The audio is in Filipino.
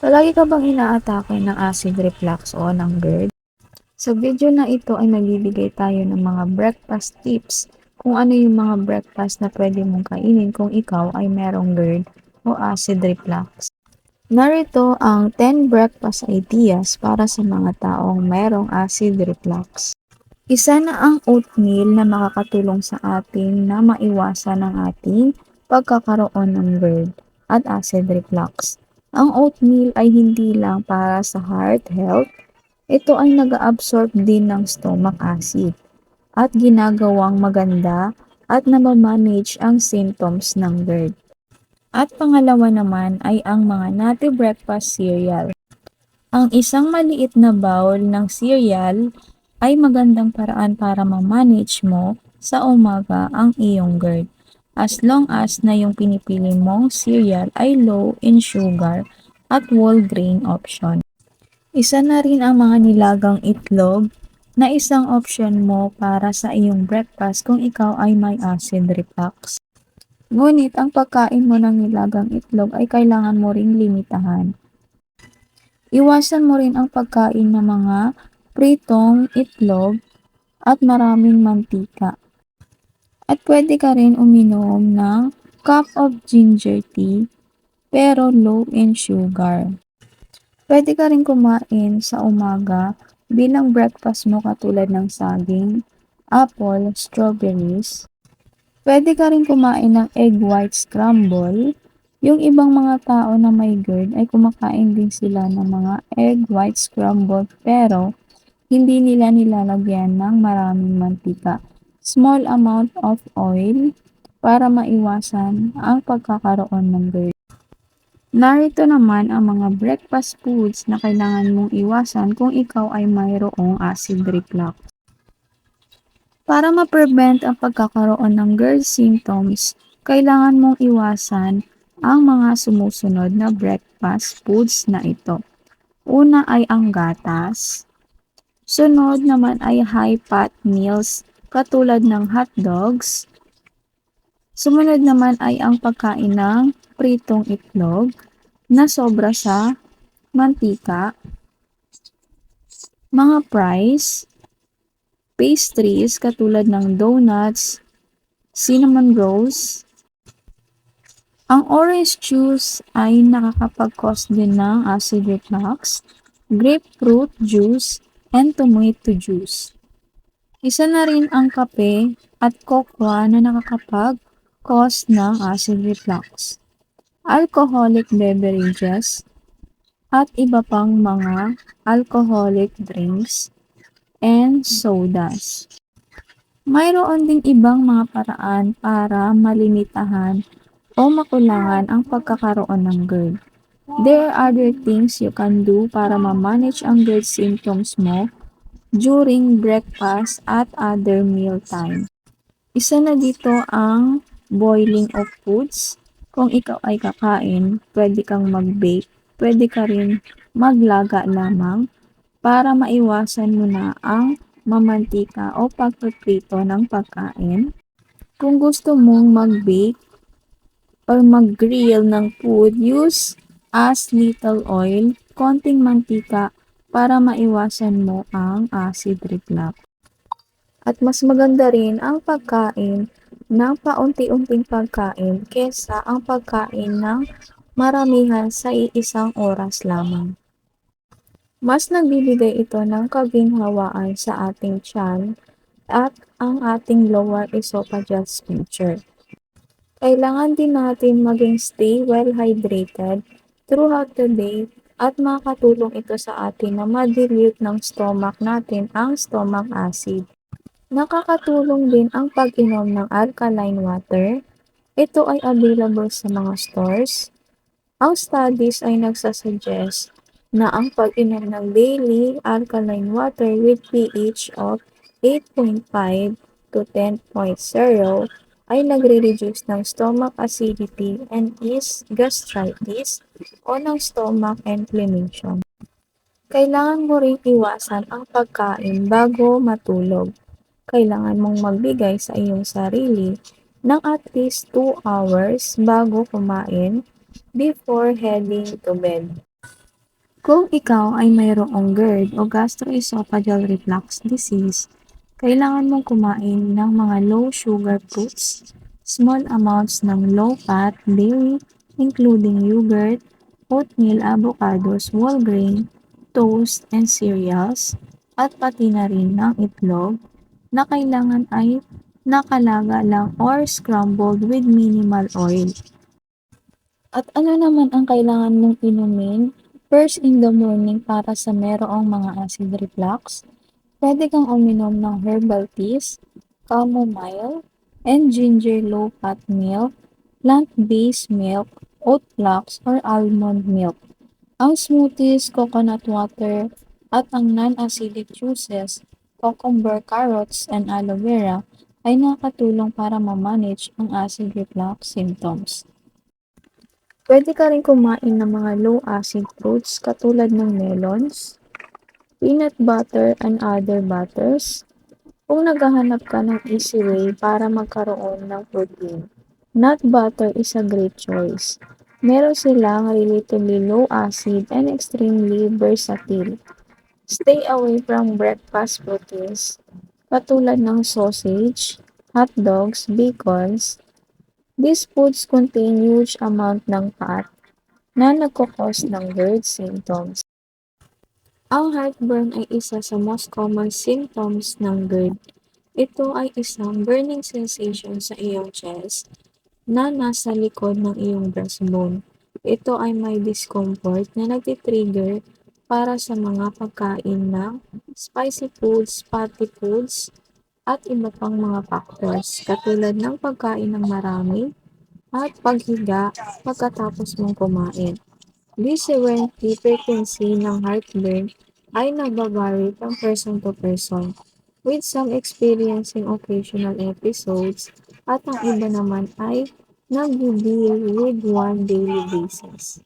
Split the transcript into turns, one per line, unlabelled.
Palagi ka bang inaatake ng acid reflux o ng GERD? Sa video na ito ay magbibigay tayo ng mga breakfast tips kung ano yung mga breakfast na pwede mong kainin kung ikaw ay merong GERD o acid reflux. Narito ang 10 breakfast ideas para sa mga taong merong acid reflux. Isa na ang oatmeal na makakatulong sa atin na maiwasan ang ating pagkakaroon ng GERD at acid reflux. Ang oatmeal ay hindi lang para sa heart health, ito ay nag-absorb din ng stomach acid at ginagawang maganda at namamanage ang symptoms ng GERD. At pangalawa naman ay ang mga nati breakfast cereal. Ang isang maliit na bowl ng cereal ay magandang paraan para ma-manage mo sa umaga ang iyong GERD as long as na yung pinipili mong cereal ay low in sugar at whole grain option. Isa na rin ang mga nilagang itlog na isang option mo para sa iyong breakfast kung ikaw ay may acid reflux. Ngunit ang pagkain mo ng nilagang itlog ay kailangan mo ring limitahan. Iwasan mo rin ang pagkain ng mga pritong itlog at maraming mantika at pwede ka rin uminom ng cup of ginger tea pero low in sugar. Pwede ka rin kumain sa umaga bilang breakfast mo katulad ng saging, apple, strawberries. Pwede ka rin kumain ng egg white scramble. Yung ibang mga tao na may GERD ay kumakain din sila ng mga egg white scramble pero hindi nila nilalagyan ng maraming mantika small amount of oil para maiwasan ang pagkakaroon ng GERD. Narito naman ang mga breakfast foods na kailangan mong iwasan kung ikaw ay mayroong acid reflux. Para ma-prevent ang pagkakaroon ng GERD symptoms, kailangan mong iwasan ang mga sumusunod na breakfast foods na ito. Una ay ang gatas. Sunod naman ay high-fat meals katulad ng hot dogs. Sumunod naman ay ang pagkain ng pritong itlog na sobra sa mantika, mga fries, pastries katulad ng donuts, cinnamon rolls. Ang orange juice ay nakakapag-cause din ng acid reflux, grapefruit juice, and tomato juice. Isa na rin ang kape at kokwa na nakakapag-cause ng acid reflux, alcoholic beverages, at iba pang mga alcoholic drinks and sodas. Mayroon ding ibang mga paraan para malimitahan o makulangan ang pagkakaroon ng GERD. There are other things you can do para ma-manage ang GERD symptoms mo during breakfast at other meal time. Isa na dito ang boiling of foods. Kung ikaw ay kakain, pwede kang mag-bake, pwede ka rin maglaga lamang para maiwasan mo na ang mamantika o pagpiprito ng pagkain. Kung gusto mong mag-bake or mag-grill ng food, use as little oil, konting mantika para maiwasan mo ang acid reflux. At mas maganda rin ang pagkain ng paunti-unting pagkain kesa ang pagkain ng maramihan sa iisang oras lamang. Mas nagbibigay ito ng kaginhawaan sa ating tiyan at ang ating lower esophageal sphincter. Kailangan din natin maging stay well hydrated throughout the day at makakatulong ito sa atin na ma-dilute ng stomach natin ang stomach acid. Nakakatulong din ang pag-inom ng alkaline water. Ito ay available sa mga stores. Ang studies ay nagsasuggest na ang pag-inom ng daily alkaline water with pH of 8.5 to 10.0 ay nagre-reduce ng stomach acidity and is gastritis o ng stomach inflammation. Kailangan mo rin iwasan ang pagkain bago matulog. Kailangan mong magbigay sa iyong sarili ng at least 2 hours bago kumain before heading to bed. Kung ikaw ay mayroong GERD o gastroesophageal reflux disease, kailangan mong kumain ng mga low-sugar fruits, small amounts ng low-fat dairy including yogurt, oatmeal, avocados, whole grain, toast, and cereals, at pati na rin ng itlog na kailangan ay nakalaga lang or scrambled with minimal oil. At ano naman ang kailangan mong inumin first in the morning para sa merong mga acid reflux? Pwede kang uminom ng herbal teas, chamomile, and ginger low-fat milk, plant-based milk, oat flocks, or almond milk. Ang smoothies, coconut water, at ang non-acidic juices, cucumber, carrots, and aloe vera ay nakatulong para ma-manage ang acid reflux symptoms. Pwede ka rin kumain ng mga low-acid fruits katulad ng melons, peanut butter and other butters. Kung naghahanap ka ng easy way para magkaroon ng protein, nut butter is a great choice. Meron silang relatively low acid and extremely versatile. Stay away from breakfast proteins katulad ng sausage, hot dogs, bacons, These foods contain huge amount ng fat na nagkakos ng GERD symptoms. Ang heartburn ay isa sa most common symptoms ng GERD. Ito ay isang burning sensation sa iyong chest na nasa likod ng iyong breastbone. Ito ay may discomfort na nagtitrigger para sa mga pagkain ng spicy foods, fatty foods, at iba pang mga factors katulad ng pagkain ng marami at paghiga pagkatapos mong kumain. This severity frequency ng heartburn ay nagbavari from person to person, with some experiencing occasional episodes at ang iba naman ay nag-deal with one daily basis.